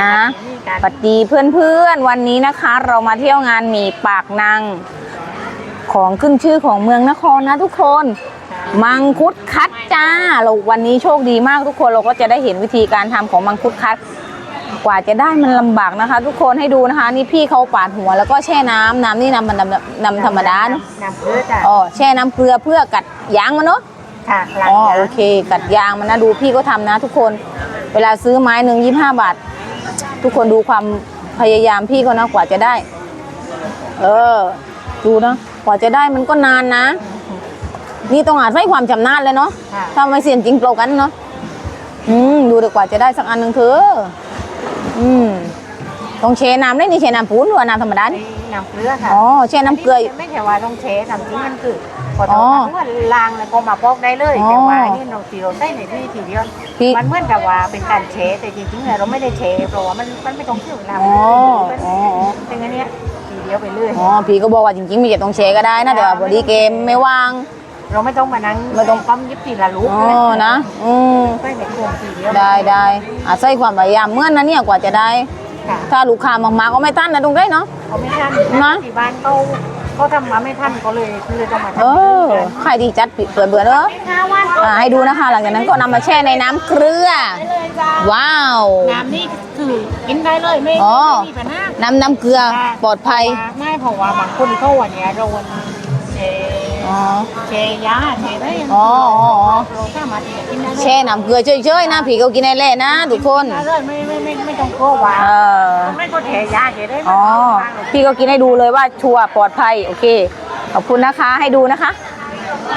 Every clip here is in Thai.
นะปฏิเพื่อนๆ วันนี้นะคะ เรามาเที่ยวงานหมีปากนางของขึ้นชื่อของเมืองนครนะทุกคน มังคุดคัดจ้าเราวันนี้โชคดีมากทุกคนเราก็จะได้เห็นวิธีการทำของมังคุดคัด กว่าจะได้มันลำบากนะคะ ทุกคนให้ดูนะคะ นี่พี่เขาปาดหัวแล้วก็แช่น้ำน้ำนี่น้ำมันน้ำน้ำธรรมดาเนอะน้ำเกลือจ้ะอ๋อแช่น้ำเกลือเพื่อกัดยางมันเนาะค่ะหลังอ๋อจากโอเค กัดยางมันนะดูพี่ก็ทำนะ ทุกคน เวลาซื้อไม้หนึ่งยี่ห้าบาท ทุกคนดูความพยายามพี่เขานะกว่าจะได้ เออ ดูนะกว่าจะได้มันก็นานนะ นี่ต้องอาศัยความชำนาญเลยเนาะค่ะถ้าไม่เสียนจริงเปล่ากันเนาะอืมดูดีกว่าจะได้สักอันหนึ่งเถอะอืมต้องเชน้ำได้นี่เชน้ำปูนหรือว่าน้ำธรรมดานี่น้ำเกลือค่ะอ๋อแช่น้ำเกลือไม่ใช่ว่าต้องเชน้ำจริงมันคือ พออ๋เราอทำว่าล้างแล้วก็มาพอกได้เลยอ๋อแต่ว่าอันนี่เราตีเราใส่ในที่ทีเดียวพี่มันเหมือนกับว่าเป็นการเชแต่จริงๆเนี่ยเราไม่ได้เชเพราะว่ามันมันไม่ต้องเชื่อน้ำอ๋อมันอ๋อ เป็นอันเนี้ยทีเดียวไปเรื่อย อ๋อพี่ก็บอกว่าจริงๆมีเก็บต้องเชก็ได้นะแต่ว่าพอดีเกมไม่ว่าง เราไม่ต้องมานั่งไม่ต้อง ปั๊มยิบทีละลูกอ๋อนะ อืมใส่ในโครงทีเดียวได้ได้อาศัยความพยายามเมื่อนนะเนี่ยกว่าจะได้ ค่ะถ้าลูกค้ามากๆก็ไม่ทันนะตรงได้เนาะ เขาไม่ทันนะ ที่บ้านเขา เขาทำมาไม่ทันเขาเลยเลยต้องมาทำเออใครดีจัดเปื่อนเบื่อเนอะห้าวันอ่าให้ดูนะคะ หลังจากนั้นก็นำมาแช่ในน้ำเกลือ เลยจ้าว้าว น้ำนี่คือกินได้เลยไม่อ๋อ ไม่มีปัญหาน้ำน้ำเกลือปลอดภัย ไม่เพราะว่าบางคนเขาวันเนี้ยโดนเช อ๋อ เชยาเชได้ยังอ๋ออ๋ออ๋อ เราสามารถที่จะกินได้เลยแช่น้ำเกลือเฉยๆนะผีก็กินได้เลยนะทุกคนได้เลยไม่ไม่ไม่ไม่ต้องกลัวว่าเออไม่ก็เชยาเชได้อ๋อ พี่ก็กินให้ดูเลยว่าชัวร์ปลอดภัย โอเค ขอบคุณนะคะ ให้ดูนะคะ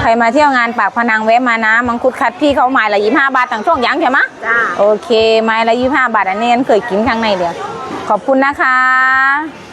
ใครมาเที่ยวงานปากพนังแวะมานะ มังคุดคัดพี่เขาไม้ละยี่ห้าบาทต่างช่วงยังใช่ไหมะ จ้า โอเค ไม้ละยี่ห้าบาท อันนี้ฉันเคยกินข้างในเดียว ขอบคุณนะคะ